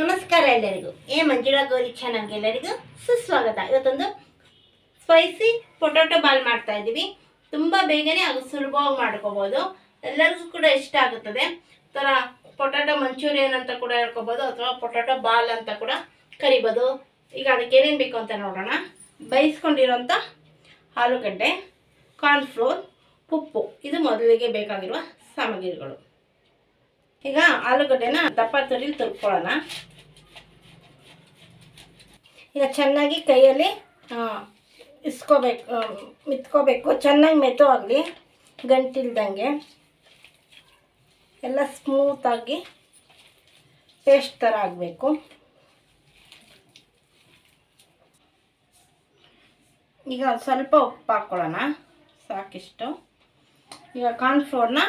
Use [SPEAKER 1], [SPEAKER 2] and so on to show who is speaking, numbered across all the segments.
[SPEAKER 1] ನಮಸ್ಕಾರ ಎಲ್ಲರಿಗೂ. ಏ ಮಂಜುಳಾ ಗೌರಿ ಚಾನಲ್ಗೆ ಎಲ್ಲರಿಗೂ ಸುಸ್ವಾಗತ. ಇವತ್ತೊಂದು ಸ್ಪೈಸಿ ಪೊಟೊಟೊ ಬಾಲ್ ಮಾಡ್ತಾ ಇದ್ದೀವಿ. ತುಂಬ ಬೇಗನೆ ಅದು ಸುಲಭವಾಗಿ ಮಾಡ್ಕೋಬೋದು. ಎಲ್ಲರಿಗೂ ಕೂಡ ಇಷ್ಟ ಆಗುತ್ತದೆ. ಥರ ಪೊಟೊಟೊ ಮಂಚೂರಿಯನ್ ಅಂತ ಕೂಡ ಹೇಳ್ಕೊಬೋದು, ಅಥವಾ ಪೊಟೊಟೊ ಬಾಲ್ ಅಂತ ಕೂಡ ಕರಿಬೋದು. ಈಗ ಅದಕ್ಕೆ ಏನೇನು ಬೇಕು ಅಂತ ನೋಡೋಣ. ಬೇಯಿಸ್ಕೊಂಡಿರೋಂಥ ಆಲೂಗಡ್ಡೆ ಕಾರ್ನ್ಫ್ಲೋರ್ ಉಪ್ಪು. ಇದು ಮೊದಲಿಗೆ ಬೇಕಾಗಿರುವ ಸಾಮಗ್ರಿಗಳು. ಈಗ ಆಲೂಗಡ್ಡೆನ ದಪ್ಪ ತುರಿಲಿ ತುರ್ಕೊಳ್ಳೋಣ. ಈಗ ಚೆನ್ನಾಗಿ ಕೈಯಲ್ಲಿ ಇಸ್ಕೋಬೇಕು ಮಿತ್ಕೋಬೇಕು. ಚೆನ್ನಾಗಿ ಮೆತು ಆಗಲಿ, ಗಂಟಿಲ್ದಂಗೆ. ಎಲ್ಲ ಸ್ಮೂತಾಗಿ ಪೇಸ್ಟ್ ಥರ ಆಗಬೇಕು. ಈಗ ಸ್ವಲ್ಪ ಉಪ್ಪು ಹಾಕ್ಕೊಳ್ಳೋಣ. ಸಾಕಿಷ್ಟು. ಈಗ ಕಾರ್ನ್ಫ್ಲೋರ್ನ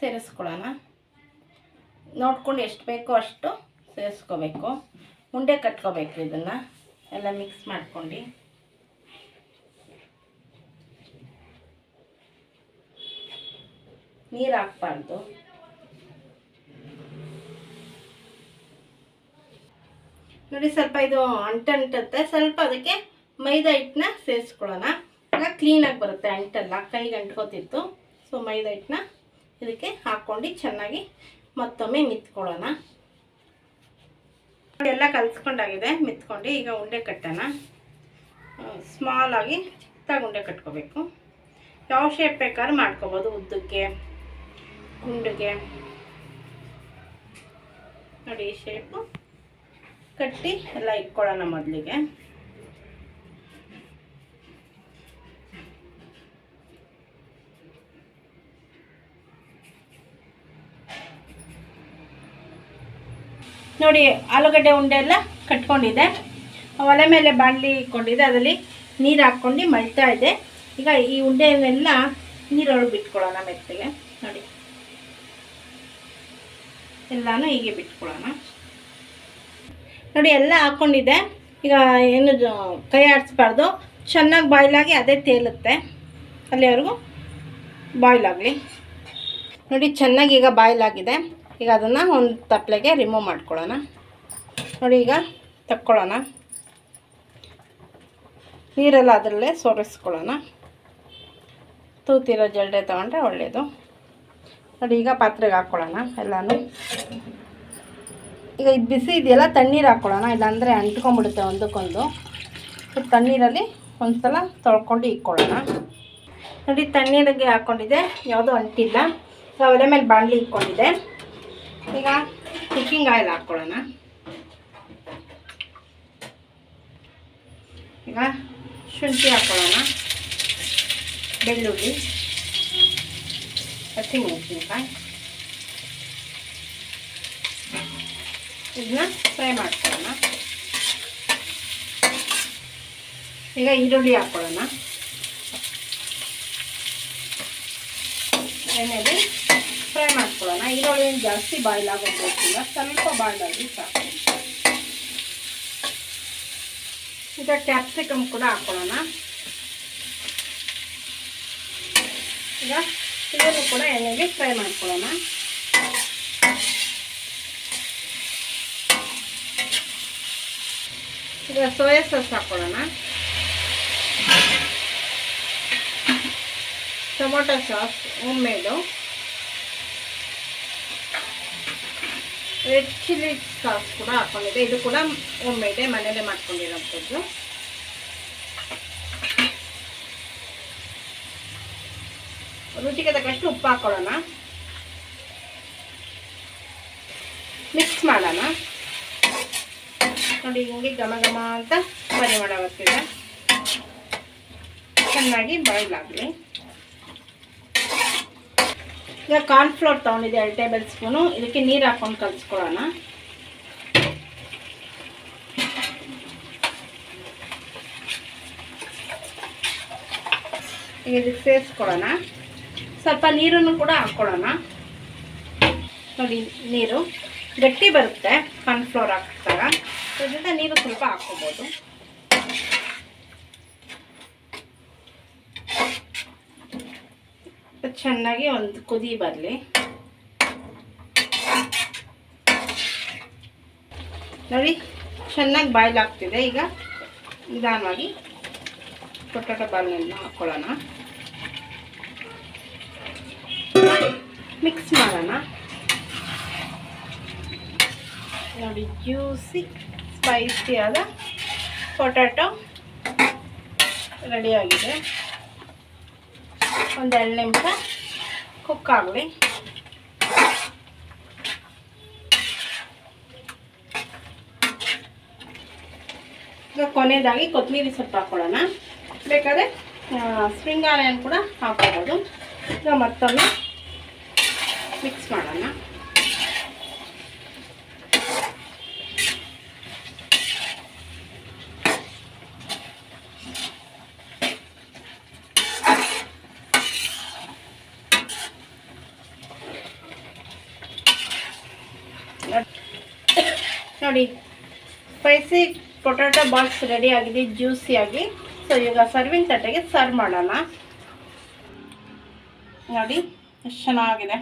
[SPEAKER 1] ಸೇರಿಸ್ಕೊಳ್ಳೋಣ. ನೋಡ್ಕೊಂಡು ಎಷ್ಟು ಬೇಕೋ ಅಷ್ಟು ಸೇರಿಸ್ಕೋಬೇಕು. ಉಂಡೆ ಕಟ್ಕೋಬೇಕು ಇದನ್ನು. ಎಲ್ಲ ಮಿಕ್ಸ್ ಮಾಡ್ಕೊಂಡು. ನೀರು ಹಾಕ್ಬಾರ್ದು. ನೋಡಿ ಸ್ವಲ್ಪ ಇದು ಅಂಟಂಟುತ್ತೆ ಸ್ವಲ್ಪ ಅದಕ್ಕೆ ಮೈದಾ ಹಿಟ್ಟನ್ನ ಸೇರಿಸ್ಕೊಳ್ಳೋಣ. ಎಲ್ಲ ಕ್ಲೀನಾಗಿ ಬರುತ್ತೆ ಅಂಟಲ್ಲ. ಕೈಗೆ ಅಂಟ್ಕೋತಿತ್ತು. ಸೊ ಮೈದಾ ಹಿಟ್ಟನ್ನ ಇದಕ್ಕೆ ಹಾಕ್ಕೊಂಡು ಚೆನ್ನಾಗಿ ಮತ್ತೊಮ್ಮೆ ಮಿತ್ಕೊಳ್ಳೋಣ. ಎಲ್ಲ ಕಲ್ಸ್ಕೊಂಡಾಗಿದೆ, ಮಿತ್ಕೊಂಡು. ಈಗ ಉಂಡೆ ಕಟ್ಟೋಣ. ಸ್ಮಾಲ್ ಆಗಿ ಚಿಕ್ಕದಾಗಿ ಉಂಡೆ ಕಟ್ಕೋಬೇಕು. ಯಾವ ಶೇಪ್ ಬೇಕಾದ್ರೂ ಮಾಡ್ಕೋಬೋದು ಉದ್ದಕ್ಕೆ ಗುಂಡಿಗೆ ನೋಡಿ ಈ ಶೇಪು ಕಟ್ಟಿ ಎಲ್ಲ ಇಟ್ಕೊಳ್ಳೋಣ ಮೊದಲಿಗೆ. ನೋಡಿ ಆಲೂಗಡ್ಡೆ ಉಂಡೆ ಎಲ್ಲ ಕಟ್ಕೊಂಡಿದೆ. ಒಲೆ ಮೇಲೆ ಬಾಣಲಿ ಇಟ್ಕೊಂಡಿದೆ. ಅದರಲ್ಲಿ ನೀರು ಹಾಕ್ಕೊಂಡು ಮಳ್ತಾ ಇದೆ. ಈಗ ಈ ಉಂಡೆನೆಲ್ಲ ನೀರೊಳಗೆ ಬಿಟ್ಕೊಳ್ಳೋಣ ಮೆತ್ತಿಗೆ. ನೋಡಿ. ಎಲ್ಲಾನು ಹೀಗೆ ಬಿಟ್ಕೊಳ್ಳೋಣ. ನೋಡಿ, ಎಲ್ಲ ಹಾಕ್ಕೊಂಡಿದೆ. ಈಗ ಏನು ಕೈ ಆಡಿಸ್ಬಾರ್ದು ಚೆನ್ನಾಗಿ ಬಾಯ್ಲಾಗಿ ಅದೇ ತೇಲುತ್ತೆ. ಅಲ್ಲಿವರೆಗೂ ಬಾಯ್ಲಾಗಲಿ ನೋಡಿ, ಚೆನ್ನಾಗಿ ಈಗ ಬಾಯ್ಲ್ ಆಗಿದೆ. ಈಗ ಅದನ್ನು ಒಂದು ತಪ್ಪಲೆಗೆ ರಿಮೂವ್ ಮಾಡ್ಕೊಳ್ಳೋಣ. ನೋಡಿ ಈಗ ತಕ್ಕೊಳ್ಳೋಣ. ನೀರೆಲ್ಲ ಅದರಲ್ಲೇ ಸೋರಿಸ್ಕೊಳ್ಳೋಣ. ತೂತಿರೋ ಜಲ್ಡೆ ತೊಗೊಂಡ್ರೆ ಒಳ್ಳೆಯದು ನೋಡಿ ಈಗ ಪಾತ್ರೆಗೆ ಹಾಕ್ಕೊಳ್ಳೋಣ ಎಲ್ಲನೂ. ಈಗ ಇದು ಬಿಸಿ ಇದೆಯಲ್ಲ, ತಣ್ಣೀರು ಹಾಕ್ಕೊಳ್ಳೋಣ ಇಲ್ಲಾಂದರೆ ಅಂಟ್ಕೊಂಡ್ಬಿಡುತ್ತೆ ಒಂದಕ್ಕೊಂದು. ತಣ್ಣೀರಲ್ಲಿ ಒಂದು ಸಲ ತೊಳ್ಕೊಂಡು ಇಕ್ಕೊಳ್ಳೋಣ. ನೋಡಿ ತಣ್ಣೀರಿಗೆ ಹಾಕ್ಕೊಂಡಿದ್ದೆ ಯಾವುದೂ ಅಂಟಿಲ್ಲ. ಒಲೆ ಮೇಲೆ ಬಾಣಲಿ ಇಟ್ಕೊಂಡಿದೆ ಈಗ ಕುಕ್ಕಿಂಗ್ ಆಯಿಲ್ ಹಾಕ್ಕೊಳ್ಳೋಣ. ಈಗ ಶುಂಠಿ ಹಾಕ್ಕೊಳ್ಳೋಣ. ಬೆಳ್ಳುಳ್ಳಿ. ಹಸಿಮೆಣಸಿನ್ಕಾಯಿ ಇದನ್ನ ಫ್ರೈ ಮಾಡ್ಕೊಳ್ಳೋಣ. ಈಗ ಈರುಳ್ಳಿ ಹಾಕ್ಕೊಳ್ಳೋಣ. ಎಣ್ಣೆಲಿ ಫ್ರೈ ಮಾಡ್ಕೊಳ್ಳೋಣ ಈರುಳ್ಳಿ ಏನು ಜಾಸ್ತಿ ಬಾಯ್ಲ್ ಆಗೋದು ಬೇಕಿಲ್ಲ ಸ್ವಲ್ಪ ಬಾಯ್ಲ್ ಆಗಿ ಸಾಕು ಈಗ ಕ್ಯಾಪ್ಸಿಕಮ್ ಕೂಡ ಹಾಕ್ಕೊಳ್ಳೋಣ ಈಗ ಇದನ್ನು ಕೂಡ ಎಣ್ಣೆಗೆ ಫ್ರೈ ಮಾಡ್ಕೊಳ್ಳೋಣ ಈಗ ಸೋಯಾ ಸಾಸ್ ಹಾಕ್ಕೊಳ್ಳೋಣ tomato sauce home red chilli sauce ಕೂಡ ಹಾಕ್ಕೊಂಡಿದೆ ಇದು ಕೂಡ ಹೋಮ್ ಮೇಡೆ ಮನೇಲೆ ಮಾಡ್ಕೊಂಡಿರೋಂಥದ್ದು. ರುಚಿಗೆ ತಕ್ಕಷ್ಟು ಉಪ್ಪು ಹಾಕ್ಕೊಳ್ಳೋಣ ಮಿಕ್ಸ್ ಮಾಡೋಣ. ನೋಡಿ, ಹಿಂಗೆ ಘಮ ಘಮ ಅಂತ ಪರಿಮಳ ಬರ್ತಿದೆ ಚೆನ್ನಾಗಿ ಬಾಯ್ಲ್ ಆಗಲಿ. ಈಗ ಕಾರ್ನ್ಫ್ಲೋರ್ ತೊಗೊಂಡಿದ್ದೆ ಎರಡು ಟೇಬಲ್ ಸ್ಪೂನು ಇದಕ್ಕೆ ನೀರು ಹಾಕ್ಕೊಂಡು ಕಲಿಸ್ಕೊಳ್ಳೋಣ. ಈಗ ಇದಕ್ಕೆ ಸೇರಿಸ್ಕೊಳ್ಳೋಣ. ಸ್ವಲ್ಪ ನೀರನ್ನು ಕೂಡ ಹಾಕ್ಕೊಳ್ಳೋಣ ನೋಡಿ, ನೀರು ಗಟ್ಟಿ ಬರುತ್ತೆ ಕಾರ್ನ್ಫ್ಲೋರ್ ಹಾಕಿದಾಗ. ಅದರಿಂದ ನೀರು ಸ್ವಲ್ಪ ಹಾಕ್ಕೋಬೋದು. ಚೆನ್ನಾಗಿ ಒಂದು ಕುದಿ ಬರಲಿ. ನೋಡಿ, ಚೆನ್ನಾಗಿ ಬಾಯ್ಲ್ ಆಗ್ತಿದೆ. ಈಗ ನಿಧಾನವಾಗಿ ಪೊಟ್ಯಾಟೊ ಬಾಲ್ನೆಲ್ಲ ಹಾಕ್ಕೊಳ್ಳೋಣ ಮಿಕ್ಸ್ ಮಾಡೋಣ. ನೋಡಿ ಜ್ಯೂಸಿ ಸ್ಪೈಸಿಯಾದ ಪೊಟ್ಯಾಟೊ ರೆಡಿಯಾಗಿದೆ ಒಂದು ಎರಡು ನಿಮಿಷ ಕುಕ್ ಆಗಲಿ. ಈಗ ಕೊನೆಯದಾಗಿ ಕೊತ್ತಂಬರಿ ಸೊಪ್ಪು ಹಾಕ್ಕೊಳ್ಳೋಣ ಬೇಕಾದ್ರೆ ಸ್ಪ್ರಿಂಗ್ ಕೂಡ ಹಾಕ್ಕೋಬೋದು ಈಗ ಮತ್ತೊಮ್ಮೆ ಮಿಕ್ಸ್ ಮಾಡೋಣ. ನೋಡಿ ಸ್ಪೈಸಿ ಪೊಟ್ಯಾಟೊ ಬಾಲ್ಸ್ ರೆಡಿ ಆಗಿದೆ ಜ್ಯೂಸಿಯಾಗಿ ಸೊ ಇವಾಗ ಸರ್ವಿಂಗ್ ತಟ್ಟೆಗೆ ಸರ್ವ್ ಮಾಡೋಣ. ನೋಡಿ, ಎಷ್ಟು ಚೆನ್ನಾಗಿದೆ.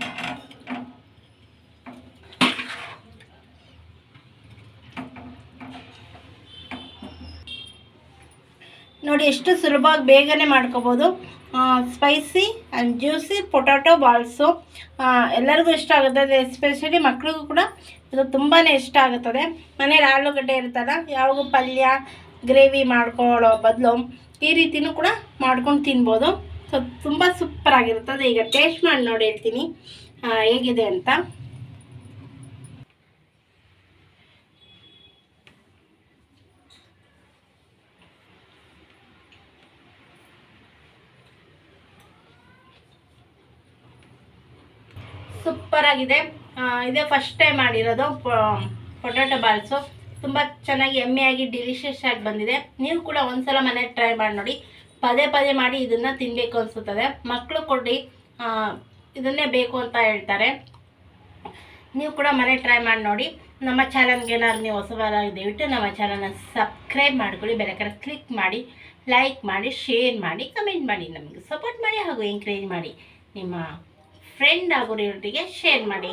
[SPEAKER 1] ನೋಡಿ, ಎಷ್ಟು ಸುಲಭವಾಗಿ ಬೇಗನೆ ಮಾಡ್ಕೋಬೋದು. Spicy and juicy potato balls ಎಲ್ಲರಿಗೂ ಇಷ್ಟ ಆಗುತ್ತದೆ ಎಸ್ಪೆಷಲಿ ಮಕ್ಕಳಿಗೂ ಕೂಡ ಇದು ತುಂಬಾ ಇಷ್ಟ ಆಗುತ್ತದೆ. ಮನೇಲಿ ಆಲೂಗಡ್ಡೆ ಇರ್ತಲ್ಲ ಯಾವಾಗೂ ಪಲ್ಯ, ಗ್ರೇವಿ ಮಾಡ್ಕೊಳ್ಳೋ ಬದಲು ಈ ರೀತಿನೂ ಕೂಡ ಮಾಡ್ಕೊಂಡು ತಿನ್ಬೋದು. ಸೊ ತುಂಬ ಸೂಪರ್ ಆಗಿರ್ತದೆ ಈಗ ಟೇಸ್ಟ್ ಮಾಡಿ ನೋಡಿ ಹೇಳ್ತೀನಿ. ಹೇಗಿದೆ ಅಂತ. ಸೂಪರ್ ಆಗಿದೆ. ಇದೇ ಫಸ್ಟ್ ಟೈಮ್ ಮಾಡಿರೋದು ಪೊಟ್ಯಾಟೊ ಬಾಲ್ಸು ತುಂಬ ಚೆನ್ನಾಗಿ ಎಮ್ಮೆಯಾಗಿ ಡಿಲಿಷಿಯಸ್ ಆಗಿ ಬಂದಿದೆ. ನೀವು ಕೂಡ ಒಂದ್ಸಲ ಮನೆ ಟ್ರೈ ಮಾಡಿ ನೋಡಿ. ಪದೇ ಪದೇ ಮಾಡಿ ಇದನ್ನು ತಿನ್ನಬೇಕು ಅನಿಸುತ್ತದೆ. ಮಕ್ಕಳು ಕೊಡಿ ಇದನ್ನೇ ಬೇಕು ಅಂತ ಹೇಳ್ತಾರೆ. ನೀವು ಕೂಡ ಮನೆ ಟ್ರೈ ಮಾಡಿ ನೋಡಿ. ನಮ್ಮ ಚಾನಲ್ಗೆ ಏನಾದ್ರು ನೀವು ದಯವಿಟ್ಟು ನಮ್ಮ ಚಾನಲ್ನ ಸಬ್ಸ್ಕ್ರೈಬ್ ಮಾಡ್ಕೊಳ್ಳಿ. ಬೆಳಕರ ಕ್ಲಿಕ್ ಮಾಡಿ ಲೈಕ್ ಮಾಡಿ ಶೇರ್ ಮಾಡಿ ಕಮೆಂಟ್ ಮಾಡಿ. ನಮಗೆ ಸಪೋರ್ಟ್ ಮಾಡಿ ಹಾಗೂ ಎಂಕರೇಜ್ ಮಾಡಿ. ನಿಮ್ಮ ಫ್ರೆಂಡ್ ಹಾಗೂ ಶೇರ್ ಮಾಡಿ.